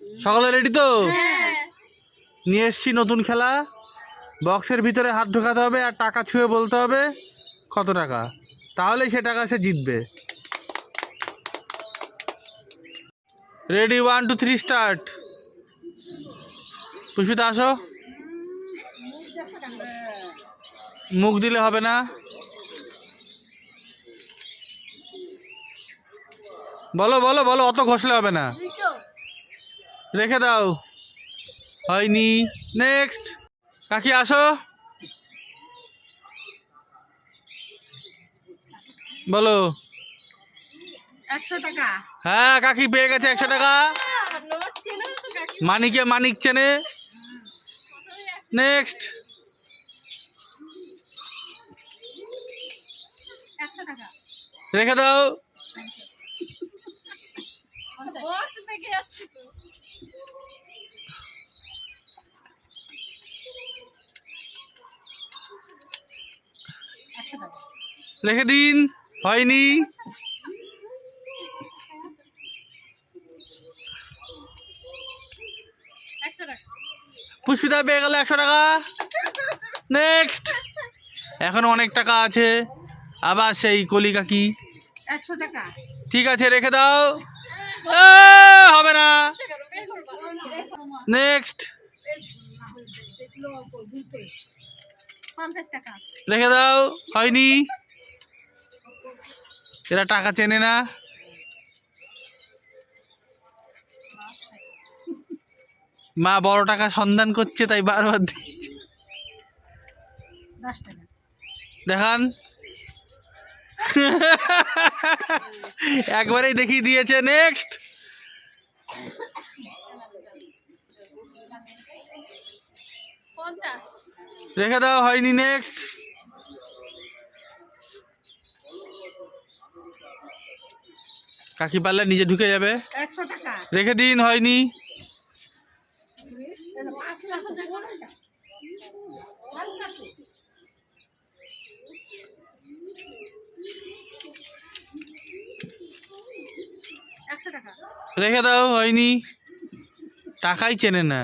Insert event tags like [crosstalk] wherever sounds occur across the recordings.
সকালে রেডি তো? হ্যাঁ। নিয়ে এসছি নতুন খেলা। বক্সের ভিতরে হাত ঢোকাতে হবে আর টাকা ছুঁয়ে বলতে হবে কত টাকা। তাহলেই সে টাকা সে জিতবে। Ready one two three start Pushpita আসো। মুখ দিলে হবে না। বলো বলো বলো অত ঘষলে হবে না। রেখে দাও। হয়নি। নেক্সট কাকি আসো। বলো। একশো টাকা। হ্যাঁ কাকি পেয়ে গেছে একশো টাকা। মানিকে মানিক চেনে। নেক্সট রেখে দাও বক্স থেকে যাচ্ছি তো একশো টাকা রেখে দিন। হয়নি। পুষ্পিতা পেয়ে গেল একশো টাকা। নেক্সট এখন অনেক টাকা আছে। আবার সেই কলি কাকি একশো টাকা। ঠিক আছে রেখে দাও। হবে না। নেক্সট রেখে দাও হয়নি। এরা টাকা চেনে না। মা বড় টাকা সন্ধান করছে তাই বারবার দিচ্ছে। দেখান। একবারেই দেখিয়ে দিয়েছে নেক্সট রেখে দাও হয়নি নেক্সট কাকি পারলে নিজে ঢুকে যাবে। রেখে দিন হয়নি। রেখে দাও হয়নি। টাকাই চেনে না।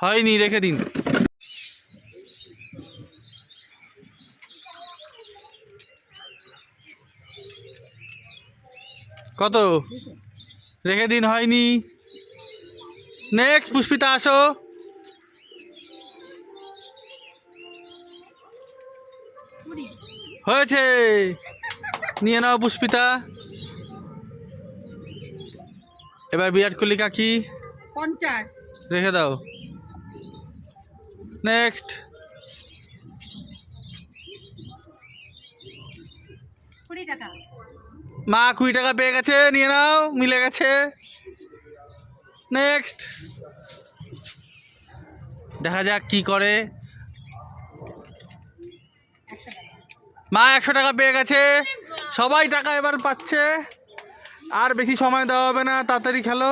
হয়নি রেখে দিন। কত? রেখে দিন হয়নি। নেক্সট পুষ্পিতা আসো। হয়েছে। নিয়ে নাও পুষ্পিতা। এবার বিরাট কোহলি কাকি। পঞ্চাশ। রেখে দাও। নেক্সট মা কুড়ি টাকা পেয়ে গেছে নিয়ে নাও মিলে গেছে। নেক্সট দেখা যাক কি করে একশো টাকা মা একশো টাকা পেয়ে গেছে। সবাই টাকা এবার পাচ্ছে। আর বেশি সময় দেওয়া হবে না তাড়াতাড়ি খেলো।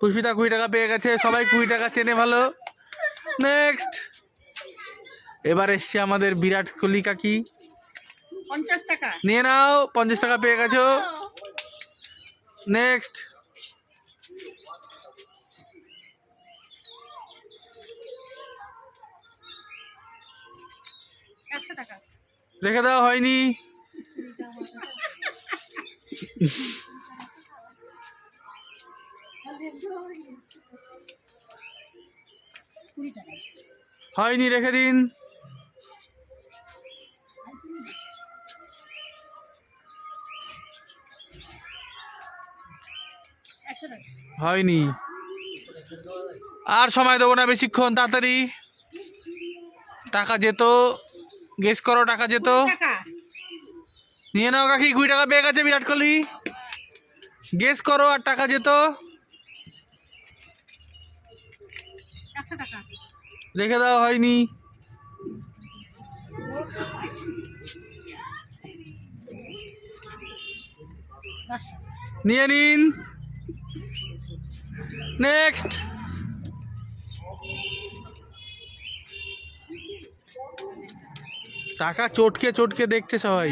পুষ্পিতা কুড়ি টাকা পেয়ে গেছে সবাই কুড়ি টাকা চেনে ভালো। নেক্সট এবার এসছে আমাদের বিরাট কোহলি কাকি। পঞ্চাশ টাকা। নিয়ে নাও পঞ্চাশ টাকা পেয়ে গেছো। নেক্সট একশো টাকা। রেখে দেওয়া হয়নি। হয়নি রেখে দিন। হয়নি। আর সময় দেবো না বেশিক্ষণ তাড়াতাড়ি। টাকা যেত গেস করো টাকা যেত। নিয়ে নাও কাকি কুড়ি টাকা পেয়ে গেছে বিরাট কোহলি। গেস করো আর টাকা যেত। রেখে দেওয়া হয়নি। নিয়ে নিন। নেক্সট টাকা চটকে চটকে দেখছে সবাই।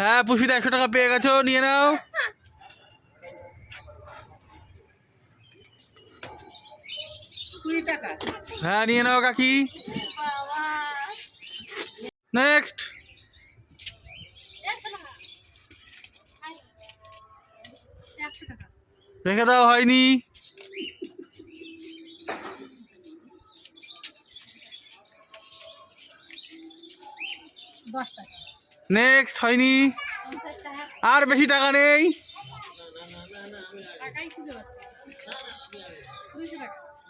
হ্যাঁ পুষ্পিতা একশো টাকা পেয়ে গেছো নিয়ে নাও। হ্যাঁ নিয়ে নাও কাকি। নেক্সট রেখে দাও হয়নি। নেক্সট হয়নি। আর বেশি টাকা নেই।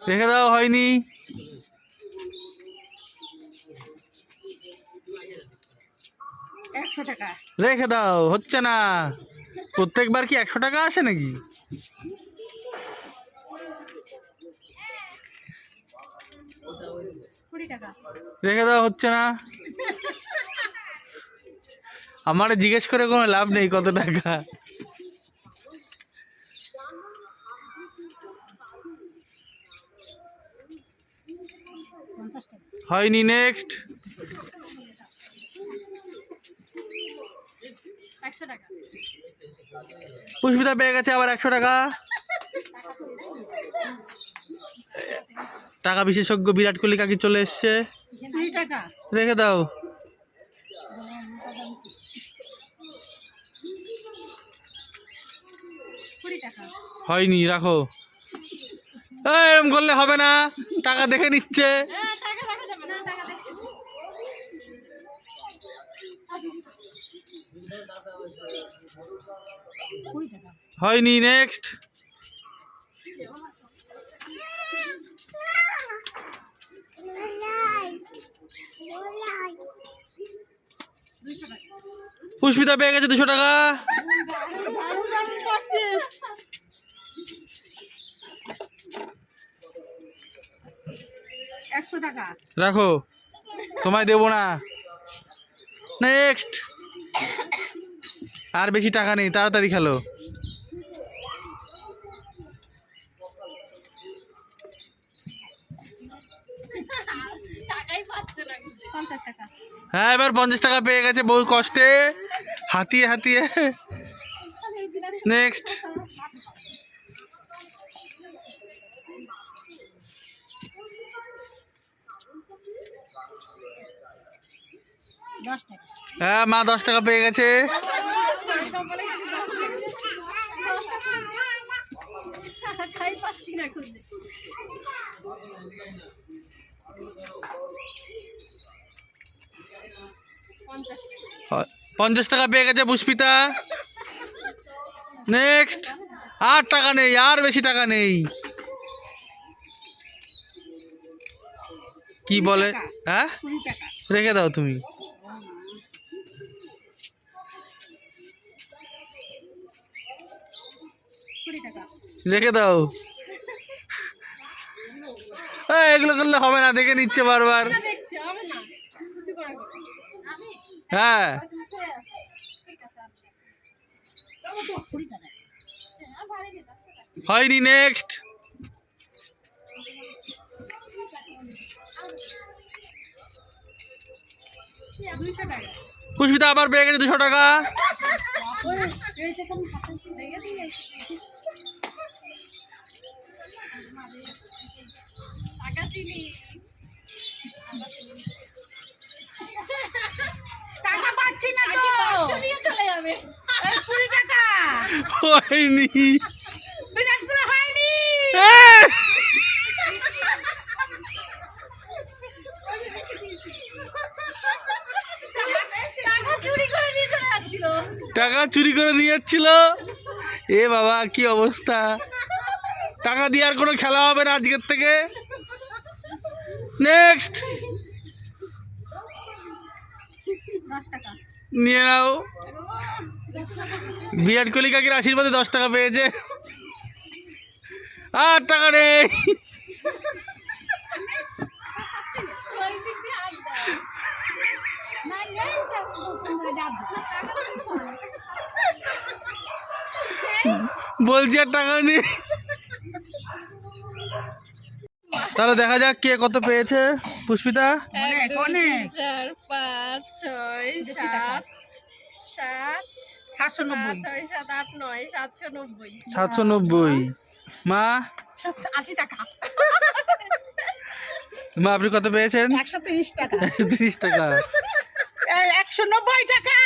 রেখে দাও হয়নি। রেখে দাও হচ্ছে না। প্রত্যেকবার কি একশো টাকা আসে নাকি? রেখে দাও হচ্ছে না। [laughs] আমার জিজ্ঞেস করে কোনো লাভ নেই কত টাকা। হয়নি নেক্সট পুষ্পিতা পেয়ে গেছে আবার একশো টাকা। টাকা বিশেষজ্ঞ বিরাট কোহলি কাকি চলে এসছে। রেখে দাও কুড়ি টাকা হয়নি, রাখো। এরম করলে হবে না। টাকা দেখে নিচ্ছে। হ্যাঁ হয়নি নেক্সট পুষ্পিতা পেয়ে গেছে দুশো টাকা। টাকা। রাখো। তোমায় দেবো না। নেক্সট আর বেশি টাকা নেই তাড়াতাড়ি খেলো। হ্যাঁ এবার পঞ্চাশ টাকা পেয়ে গেছে বহু কষ্টে। হাতিয়ে হাতিয়ে। নেক্সট হ্যাঁ মা দশ টাকা পেয়ে গেছে। পঞ্চাশ টাকা। পেয়ে গেছে পুষ্পিতা। নেক্সট আর টাকা নেই আর বেশি টাকা নেই। কি বলে? হ্যাঁ? রেখে দাও তুমি। রেখে দাও। এগুলো করলে হবে না দেখে নিচ্ছে বারবার। আমি হ্যাঁ। হয়নি নেক্সট পুষ্পিতা আবার পেয়ে গেছে দুশো টাকা চিনি টাকা পাচ্ছি না তো কুড়ি টাকা হয়নি। বিরাট হয়নি। টাকা চুরি করে নিয়ে যাচ্ছিল। এ বাবা কি অবস্থা? টাকা দিয়ে আর কোনো খেলা হবে না আজকের থেকে? নেক্সট নিয়ে নাও। বিরাট কোহলি কাকির আশীর্বাদে দশ টাকা পেয়েছে। আর টাকা নেই। বলছি আর টাকা নেই। তাহলে দেখা যাক কে কত পেয়েছে। পুষ্পিতা? চার, পাঁচ, ছয়, সাত সাত সাতশো নব্বই। ছয় সাত আট নয় সাতশো নব্বই। সাতশো নব্বই। মা? আশি টাকা। মা আপনি কত পেয়েছেন? একশো তিরিশ টাকা। তিরিশ টাকা। এই একশো নব্বই টাকা।